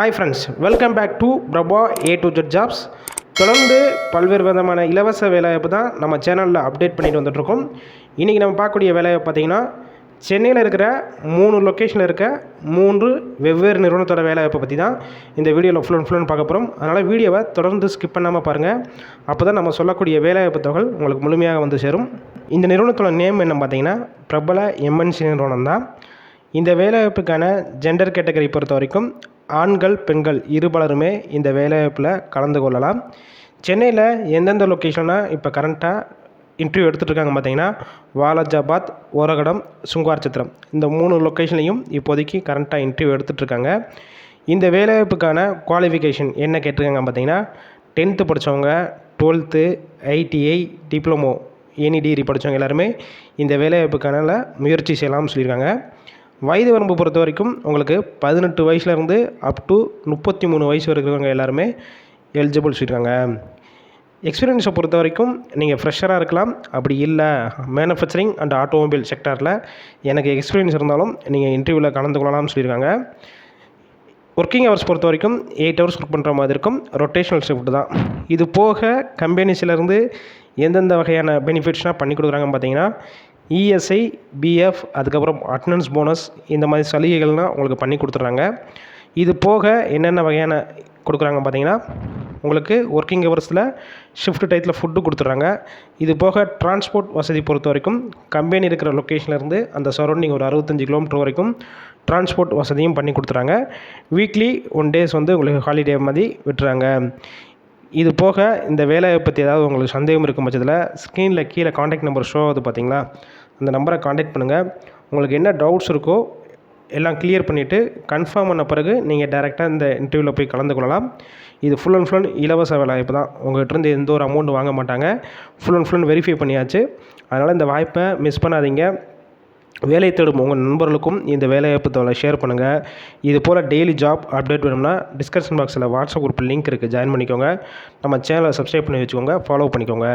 Hi friends welcome back to Prabha A to Z jobs தொடர்ந்து பல்வேறு விதமான இலவச வேலைவாய்ப்பு தான் நம்ம சேனலில் அப்டேட் பண்ணிட்டு வந்துட்ருக்கோம் இன்றைக்கி நம்ம பார்க்கக்கூடிய வேலைவாய்ப்பு பார்த்தீங்கன்னா சென்னையில் இருக்கிற மூணு லொக்கேஷனில் இருக்க மூன்று வெவ்வேறு நிறுவனத்தோட வேலைவாய்ப்பை பற்றி தான் இந்த வீடியோவில் ஃபுல் அண்ட் ஃபுல் பார்க்க போகிறோம் அதனால் வீடியோவை தொடர்ந்து ஸ்கிப் பண்ணாமல் பாருங்கள் அப்போ தான் நம்ம சொல்லக்கூடிய வேலைவாய்ப்பு தொகை உங்களுக்கு முழுமையாக வந்து சேரும். இந்த நிறுவனத்தோட நேம் என்ன பார்த்தீங்கன்னா பிரபல எம்என்சி நிறுவனம் தான். இந்த வேலைவாய்ப்புக்கான ஜெண்டர் கேட்டகரி பொறுத்த வரைக்கும் ஆண்கள் பெண்கள் இருபலருமே இந்த வேலைவாய்ப்பில் கலந்து கொள்ளலாம். சென்னையில் எந்தெந்த லொக்கேஷனாக இப்போ கரண்ட்டாக இன்டர்வியூ எடுத்துகிட்ருக்காங்க பார்த்தீங்கன்னா வாலாஜாபாத் ஓரகடம் சுங்குவார் சித்திரம் இந்த மூணு லொக்கேஷன்லையும் இப்போதைக்கு கரண்ட்டாக இன்டர்வியூ எடுத்துகிட்ருக்காங்க இந்த வேலைவாய்ப்புக்கான குவாலிஃபிகேஷன் என்ன கேட்டிருக்காங்க பார்த்தீங்கன்னா டென்த்து படித்தவங்க twelfth ITI diploma any degree படித்தவங்க எல்லாருமே இந்த வேலைவாய்ப்புக்கான முயற்சி செய்யலாம்னு சொல்லியிருக்காங்க. வயது வரம்பு பொறுத்த வரைக்கும் உங்களுக்கு பதினெட்டு வயசுலேருந்து அப் டு முப்பத்தி மூணு வயசு இருக்கிறவங்க எல்லாருமே எலிஜிபிள் சொல்லியிருக்காங்க எக்ஸ்பீரியன்ஸை பொறுத்த வரைக்கும் நீங்கள் ஃப்ரெஷராக இருக்கலாம். அப்படி இல்லை மேனுஃபேக்சரிங் அண்ட் ஆட்டோமொபைல் செக்டாரில் எனக்கு எக்ஸ்பீரியன்ஸ் இருந்தாலும் நீங்கள் இன்டர்வியூவில் கலந்து கொள்ளலாம்னு சொல்லியிருக்காங்க. ஒர்க்கிங் ஹவர்ஸ் பொறுத்த வரைக்கும் எயிட் ஹவர்ஸ் ஒர்க் பண்ணுற மாதிரி இருக்கும். ரொட்டேஷனல் ஷிஃப்ட் தான். இது போக கம்பெனிஸ்லேருந்து எந்தெந்த வகையான பெனிஃபிட்ஸ்னால் பண்ணி கொடுக்குறாங்கன்னு பார்த்தீங்கன்னா இஎஸ்ஐ பிஎஃப் அதுக்கப்புறம் அட்டனன்ஸ் போனஸ் இந்த மாதிரி சலுகைகள்லாம் உங்களுக்கு பண்ணி கொடுத்துட்றாங்க. இது போக என்னென்ன வகையான கொடுக்குறாங்க பார்த்தீங்கன்னா உங்களுக்கு ஒர்க்கிங் ஹவர்ஸில் ஷிஃப்ட் டயத்தில் ஃபுட்டு கொடுத்துட்றாங்க. இது போக டிரான்ஸ்போர்ட் வசதி பொறுத்த வரைக்கும் கம்பெனி இருக்கிற லொக்கேஷன்லேருந்து அந்த சரௌண்டிங் ஒரு அறுபத்தஞ்சு கிலோமீட்டர் வரைக்கும் டிரான்ஸ்போர்ட் வசதியும் பண்ணி கொடுத்துறாங்க வீக்லி ஒன் டேஸ் வந்து உங்களுக்கு ஹாலிடே மாதிரி விட்டுறாங்க. இது போக இந்த வேலையை பற்றி ஏதாவது உங்களுக்கு சந்தேகம் இருக்கும் பட்சத்தில் ஸ்க்ரீனில் கீழே காண்டாக்ட் நம்பர் ஷோ ஆகுது பார்த்தீங்களா? அந்த நம்பரை காண்டாக்ட் பண்ணுங்கள் உங்களுக்கு என்ன டவுட்ஸ் இருக்கோ எல்லாம் கிளியர் பண்ணிவிட்டு கன்ஃபார்ம் பண்ண பிறகு நீங்கள் டேரெக்டாக இந்த இன்டர்வியூவில் போய் கலந்து கொள்ளலாம். இது ஃபுல் அண்ட் ஃபுல் இலவச வேலைவாய்ப்பு தான். உங்கள்கிட்டருந்து எந்த ஒரு அமௌண்ட் வாங்க மாட்டாங்க. ஃபுல் அண்ட் ஃபுல் வெரிஃபை பண்ணியாச்சு. அதனால் இந்த வாய்ப்பை மிஸ் பண்ணாதீங்க. வேலை தேடும் உங்கள் நண்பர்களுக்கும் இந்த வேலைவாய்ப்பு தகவலை ஷேர் பண்ணுங்கள் இது போல் டெய்லி ஜாப் அப்டேட் வேணும்னா டிஸ்கிரிப்ஷன் பாக்ஸில் வாட்ஸ்அப் குரூப் லிங்க் இருக்குது ஜாயின் பண்ணிக்கோங்க. நம்ம சேனலை சப்ஸ்கிரைப் பண்ணி வச்சுக்கோங்க. ஃபாலோ பண்ணிக்கோங்க.